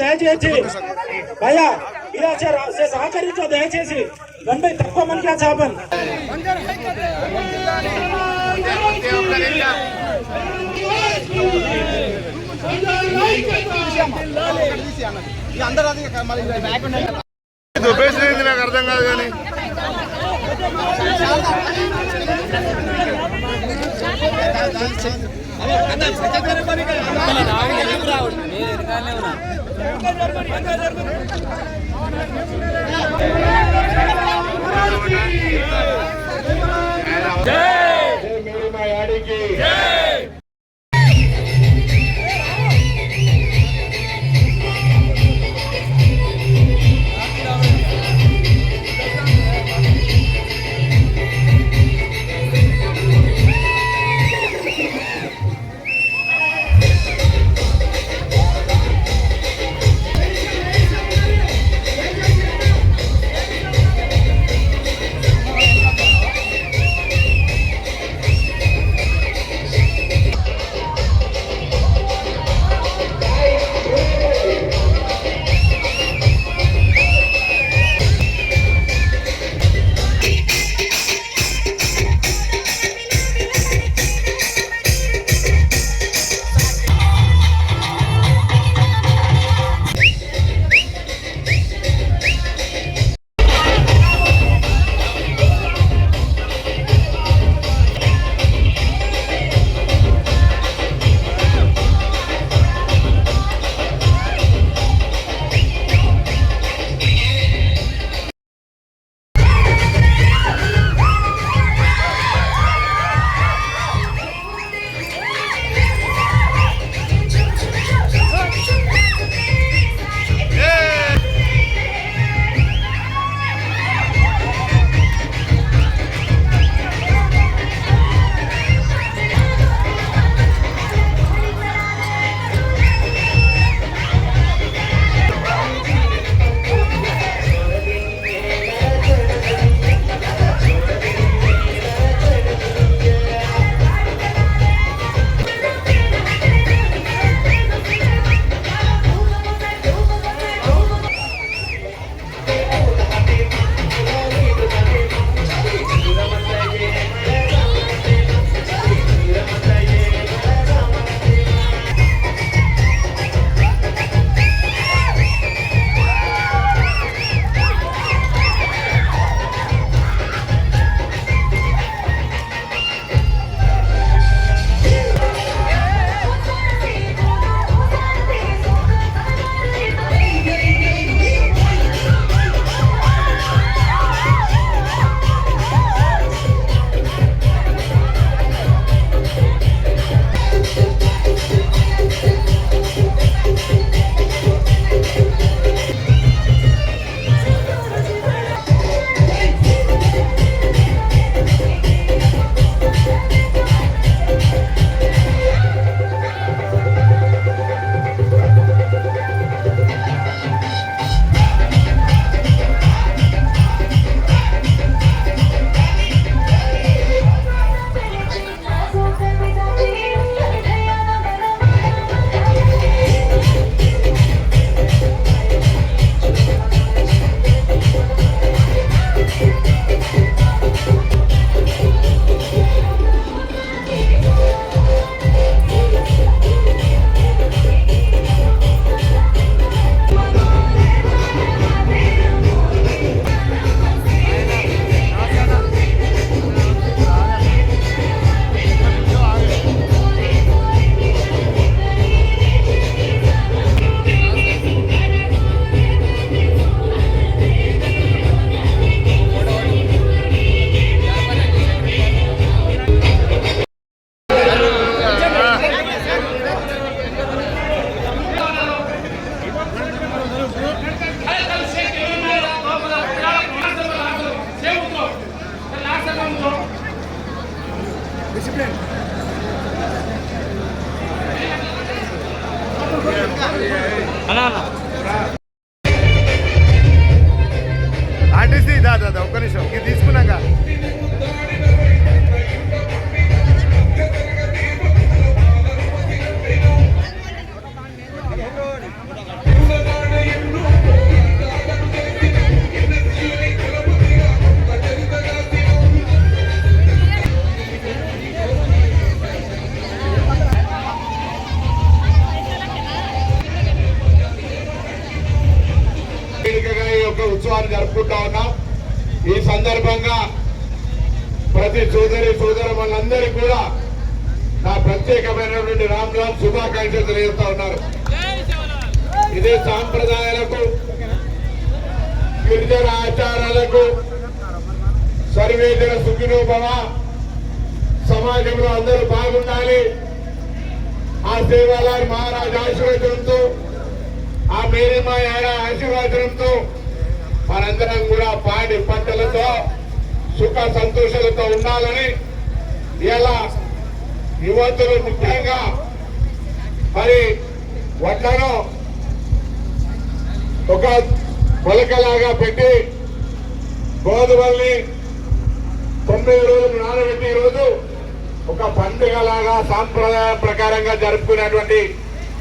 దయచేసి భయ్యా ఇలా సహకరించో దయచేసి వన్ తక్కువ మంది చేపన్. నాకు అర్థం కాదు కానీ. జై! మేరీ మా యాడికి జై! అందరూ కూడా నా ప్రత్యేకమైనటువంటి రామ్ రామ్ శుభాకాంక్షలు తెలియజేస్తా ఉన్నారు. ఇదే సాంప్రదాయాలకు గిరిజన ఆచారాలకు సర్వేజన సుఖినోభవ. సమాజంలో అందరూ బాగుండాలి. ఆ సేవాలాల్ మహారాజు ఆశీర్వచనంతో ఆ మేరీమా ఆయన ఆశీర్వచనంతో మనందరం కూడా పాడి పంటలతో సుఖ సంతోషాలతో ఉండాలని ఇలా యువతులు ముఖ్యంగా మరి వడ్లను ఒక మొలకలాగా పెట్టి గోధుమల్ని తొమ్మిది రోజులు నానబెట్టి ఈరోజు రోజు ఒక పండుగలాగా సాంప్రదాయ సాంప్రదాయం ప్రకారంగా జరుపుకునేటువంటి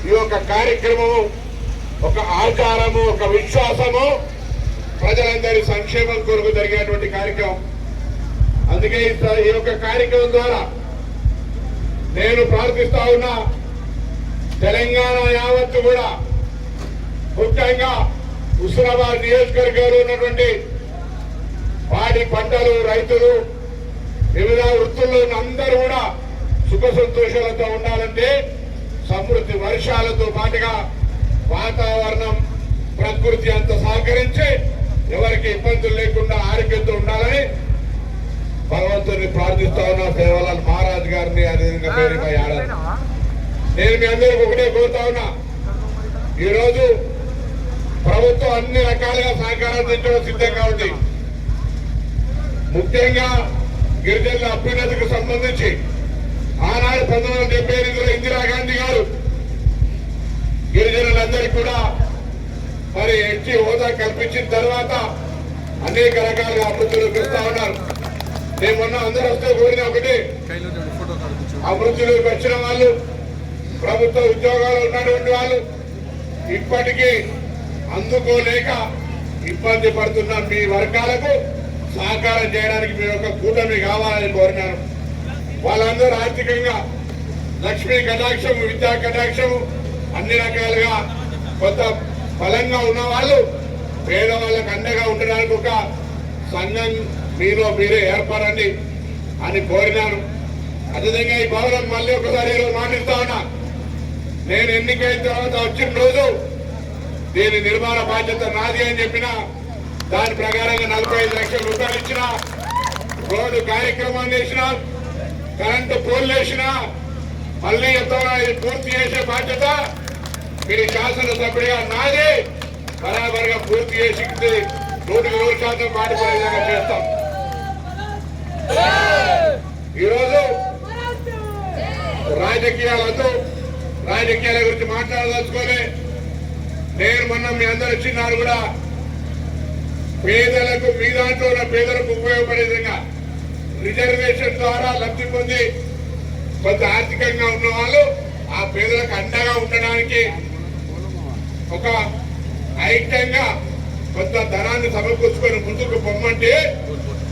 ఈ యొక్క కార్యక్రమము ఒక ఆచారము ఒక విశ్వాసము ప్రజలందరి సంక్షేమం కొరకు జరిగేటువంటి కార్యక్రమం. అందుకే ఈ ఈ యొక్క కార్యక్రమం ద్వారా నేను ప్రార్థిస్తా ఉన్నా తెలంగాణ యావత్తు కూడా ముఖ్యంగా హుస్నాబాద్ నియోజకవర్గంలో ఉన్నటువంటి పాడి పంటలు రైతులు వివిధ వృత్తుల్లో అందరూ కూడా సుఖ సంతోషాలతో ఉండాలంటే సమృద్ధి వర్షాలతో పాటుగా వాతావరణం ప్రకృతి అంత సహకరించి ఎవరికి ఇబ్బందులు లేకుండా ఆరోగ్యంతో ఉండాలని భగవంతుని ప్రార్థిస్తా ఉన్నా సేవలాల్ మహారాజ్ గారిని అదేవిధంగా పేరు ఆడాలి నేను మీ అందరికి ఒకటే కోరుతా ఉన్నా. ఈరోజు ప్రభుత్వం అన్ని రకాలుగా సహకారం అందించడం సిద్ధంగా ఉంది ముఖ్యంగా గిరిజనుల అభ్యున్నతికి సంబంధించి ఆనాడు పంతొమ్మిది వందల డెబ్బై ఎనిమిదిలో ఇందిరాగాంధీ గారు గిరిజనులందరికీ కూడా మరి ఎస్టీ హోదా కల్పించిన తర్వాత అనేక రకాలుగా అభివృద్ధులు పెడతా ఉన్నారు. నేను మొన్న అందరూ వస్తే కోరిన ఒకటి. అభివృద్ధిలోకి వచ్చిన వాళ్ళు ప్రభుత్వ ఉద్యోగాలు ఉన్నటువంటి వాళ్ళు ఇప్పటికీ అందుకోలేక ఇబ్బంది పడుతున్న మీ వర్గాలకు సహకారం చేయడానికి మీ యొక్క కూటమి కావాలని కోరినారు. వాళ్ళందరూ ఆర్థికంగా లక్ష్మీ కటాక్షము విద్యా కటాక్షము అన్ని రకాలుగా కొంత బలంగా ఉన్న వాళ్ళు పేదవాళ్ళకు అండగా ఉండడానికి ఒక సంఘం మీలో మీరే ఏర్పడండి అని కోరినాను. అదేవిధంగా ఈ భవనం మళ్ళీ ఒకసారి ఈరోజు మాటిస్తా ఉన్నా. నేను ఎన్నికైన తర్వాత వచ్చిన రోజు దీని నిర్మాణ బాధ్యత నాది అని చెప్పిన దాని ప్రకారంగా నలభై ఐదు లక్షల రూపాయలు ఇచ్చిన రోడ్డు కార్యక్రమాన్ని వేసిన కరెంటు పోల్ వేసిన మళ్ళీ ఎంతవరకు ఇది పూర్తి చేసే బాధ్యత మీరు శాసనసభ్యుడిగా నాది. బరాబర్గా పూర్తి చేసి నూటికి నూరు శాతం పాటుపడే విధంగా చేస్తాం. ఈరోజు రాజకీయాలతో రాజకీయాల గురించి మాట్లాడదలుచుకోలే నేను మొన్న మీ అందరు వచ్చినారు కూడా పేదలకు మీ దాంట్లో ఉన్న పేదలకు ఉపయోగపడే విధంగా రిజర్వేషన్ ద్వారా లబ్ధి పొంది కొంత ఆర్థికంగా ఉన్న వాళ్ళు ఆ పేదలకు అండగా ఉండడానికి ఒక ఐక్యంగా కొంత ధనాన్ని సమకూర్చుకొని ముందుకు పొమ్మంటే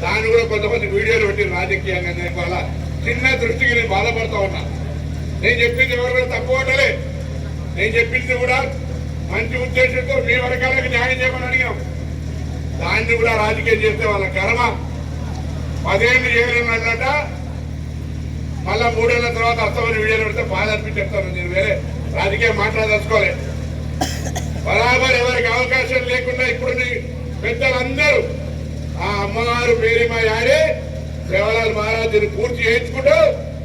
దాన్ని కూడా కొంతమంది వీడియోలు పెట్టి రాజకీయంగా నేర్పాల చిన్న దృష్టికి నేను బాధపడతా ఉన్నా. నేను చెప్పింది ఎవరు కూడా తక్కువ ఉండలే నేను చెప్పింది కూడా మంచి ఉద్దేశంతో మీ వర్గాలకు న్యాయం చేయమని అడిగాం. దాన్ని కూడా రాజకీయం చేస్తే వాళ్ళ కర్మ. పదేళ్ళు చేయలేమన్నట మళ్ళా మూడేళ్ళ తర్వాత అస్తమని వీడియోలు పెడితే బాధ అనిపించి చెప్తాను. నేను వేరే రాజకీయం మాట్లాడదలుచుకోలే. బరాబర్ ఎవరికి అవకాశం లేకుండా ఇప్పుడు పెద్దలందరూ ఆ అమ్మగారు పేరిమ ఆడే సేవలాల్ మహారాజుని పూర్తి చేయించుకుంటూ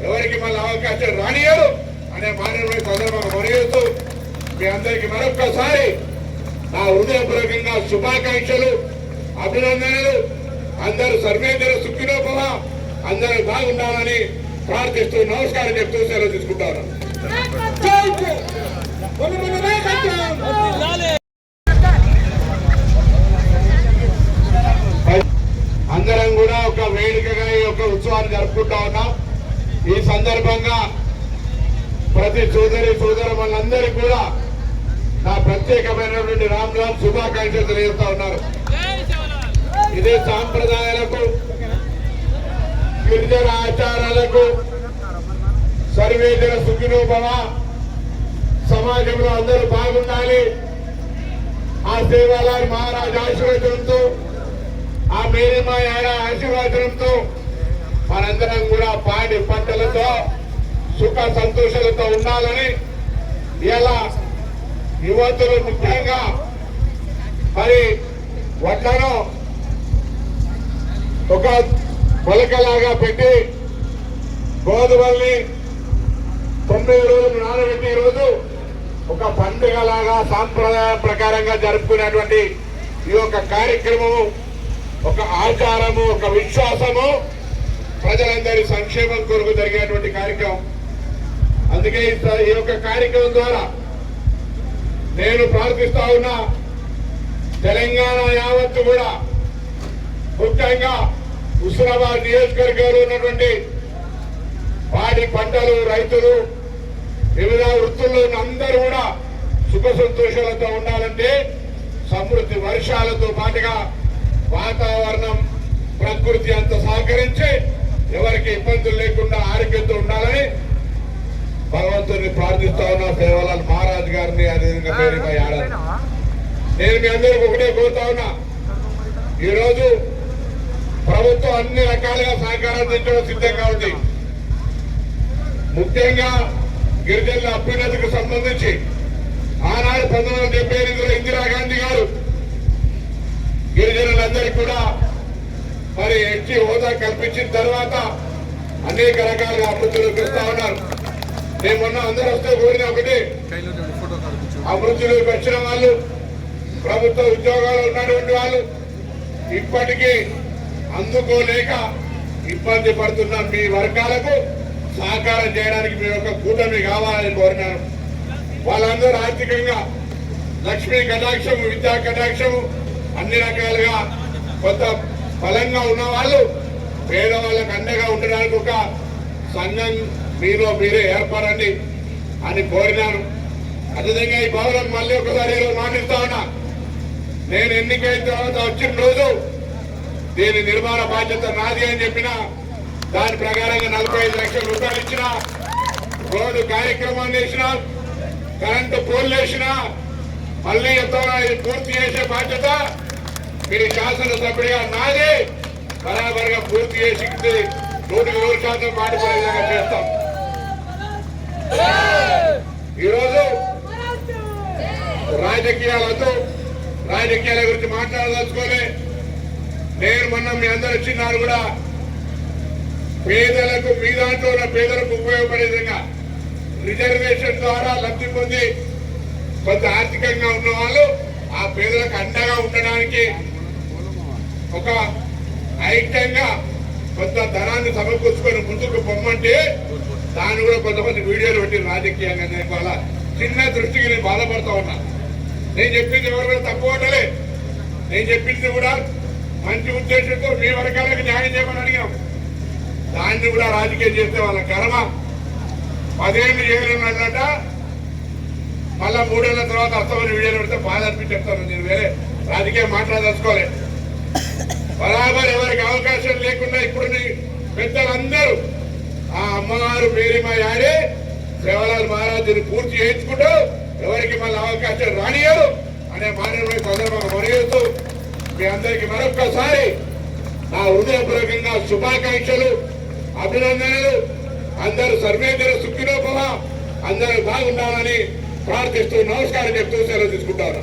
ఎవరికి మళ్ళీ అవకాశం రానియరు అనే మానవ సందర్భంగా మనయేస్తూ మీ అందరికి మరొక్కసారి నా హృదయపూర్వకంగా శుభాకాంక్షలు అభినందనలు. అందరూ సర్వేంద్ర సుఖినోపమ అందరూ బాగుండాలని ప్రార్థిస్తూ నమస్కారం చెప్తూ సెలవు తీసుకుంటాను అందరం కూడా ఒక వేడుకగా ఈ యొక్క ఉత్సవాన్ని జరుపుకుంటా ఉన్నాం ఈ సందర్భంగా ప్రతి సోదరి సోదరు మనందరికీ కూడా నా ప్రత్యేకమైనటువంటి రామ్ రామ్ శుభాకాంక్షలు తెలియజేస్తా ఉన్నారు. ఇదే సాంప్రదాయాలకు గిరిజన ఆచారాలకు సర్వేజన సుఖినోభవ సమాజంలో అందరూ బాగుండాలి. ఆ సేవాలాల్ మహారాజు ఆశీర్వచనంతో ఆ మేరీమా యాడ ఆశీర్వచనంతో మనందరం కూడా పాడి పంటలతో సుఖ సంతోషాలతో ఉండాలని ఇలా యువతులు ముఖ్యంగా మరి వడ్లను ఒక మొలకలాగా పెట్టి గోధుమల్ని తొమ్మిది రోజులు నానబెట్టి ఈ రోజు ఒక పండుగలాగా సాంప్రదాయం ప్రకారంగా జరుపుకునేటువంటి ఈ యొక్క కార్యక్రమము ఒక ఆచారము ఒక విశ్వాసము ప్రజలందరి సంక్షేమం కొరకు జరిగేటువంటి కార్యక్రమం. అందుకే ఈ ఈ యొక్క కార్యక్రమం ద్వారా నేను ప్రార్థిస్తా ఉన్నా తెలంగాణ యావత్తు కూడా ముఖ్యంగా హుస్నాబాద్ నియోజకవర్గంలో ఉన్నటువంటి పాడి పంటలు రైతులు వివిధ వృత్తుల్లో అందరూ కూడా సుఖ సంతోషాలతో ఉండాలంటే సమృద్ధి వర్షాలతో పాటుగా వాతావరణం ప్రకృతి అంత సహకరించి ఎవరికి ఇబ్బందులు లేకుండా ఆరోగ్యంతో ఉండాలని భగవంతుని ప్రార్థిస్తా ఉన్నా సేవలాల్ మహారాజ్ గారిని అదేవిధంగా ఆడాలి నేను మీ అందరికి ఒకటే కోరుతా ఉన్నా. ఈరోజు ప్రభుత్వం అన్ని రకాలుగా సహకారం అందించడం సిద్ధంగా ఉంది ముఖ్యంగా గిరిజనుల అభ్యున్నతికి సంబంధించి ఆనాడు పంతొమ్మిది వందల డెబ్బై ఎనిమిదిలో ఇందిరాగాంధీ గారు గిరిజనులందరికీ కూడా మరి ఎస్టీ హోదా కల్పించిన తర్వాత అనేక రకాలుగా అభివృద్ధులు పెడతా ఉన్నారు. నేను మొన్న అందరూ వస్తే కోరిన ఒకటి అభివృద్ధిలోకి పెంచిన వాళ్ళు ప్రభుత్వ ఉద్యోగాలు ఉన్నటువంటి వాళ్ళు ఇప్పటికీ అందుకోలేక ఇబ్బంది పడుతున్న మీ వర్గాలకు సహకారం చేయడానికి మీ యొక్క కూటమి కావాలని కోరినాను వాళ్ళందరూ ఆర్థికంగా లక్ష్మీ కటాక్షము విద్యా కటాక్షము అన్ని రకాలుగా కొత్త బలంగా ఉన్న వాళ్ళు పేదవాళ్ళకు అండగా ఉండడానికి ఒక సంఘం మీలో మీరే ఏర్పడండి అని కోరినాను అదేవిధంగా ఈ భవనం మళ్ళీ ఒకసారి ఈరోజు మాటిస్తా ఉన్నా. నేను ఎన్నికైన తర్వాత వచ్చిన రోజు దీని నిర్మాణ బాధ్యత నాది అని చెప్పిన దాని ప్రకారంగా నలభై ఐదు లక్షల రూపాయలు ఇచ్చిన రోడ్డు కార్యక్రమాన్ని వేసిన కరెంటు పోల్ వేసిన మళ్ళీ ఎంతో ఇది పూర్తి చేసే బాధ్యత మీరు శాసనసభ్యుడిగా నాది బరాబర్గా పూర్తి చేసి నూటికి నూరు శాతం పాటుపడే విధంగా చేస్తాం. ఈరోజు రాజకీయాలతో రాజకీయాల గురించి మాట్లాడదలుచుకోలే. నేను మొన్న మీ అందరు వచ్చినారు కూడా పేదలకు మీ దాంట్లో ఉన్న పేదలకు ఉపయోగపడే విధంగా రిజర్వేషన్ ద్వారా లబ్ధి పొంది కొంత ఆర్థికంగా ఉన్న వాళ్ళు ఆ పేదలకు అండగా ఉండడానికి ఒక ఐక్యంగా కొంత ధనాన్ని సమకూర్చుకొని ముందుకు పొమ్మంటే దాన్ని కూడా కొంతమంది వీడియోలు పెట్టి రాజకీయంగా నేను వాళ్ళ చిన్న దృష్టికి నేను బాధపడతా ఉన్నా. నేను చెప్పింది ఎవరు కూడా తక్కువ ఉండలే నేను చెప్పింది కూడా మంచి ఉద్దేశంతో మీ వర్గాలకు న్యాయం చేయమని అడిగాం. దాన్ని కూడా రాజకీయం చేస్తే వాళ్ళ కర్మ. పదేళ్ళు చేయలేనట మళ్ళా మూడేళ్ళ తర్వాత అస్తమని వీడియోలు పెడితే బాధ అనిపించి చెప్తాను నేను వేరే రాజకీయం మాట్లాడదలుచుకోలేదు బరాబర్ ఎవరికి అవకాశం లేకుండా ఇప్పుడు పెద్దలందరూ ఆ అమ్మవారు మేరీమా యాడే సేవలాల్ మహారాజుని పూర్తి చేయించుకుంటూ ఎవరికి మళ్ళీ అవకాశం రానియరు అనే మానవ సందర్భంగా మరిగిస్తూ మీ అందరికి మరొక్కసారి నా హృదయపూర్వకంగా శుభాకాంక్షలు అభినందనలు. అందరూ సర్వేంద్ర సుఖినోపమ అందరూ బాగుండాలని ప్రార్థిస్తూ నమస్కారం చెప్తూ సెలవు తీసుకుంటాను.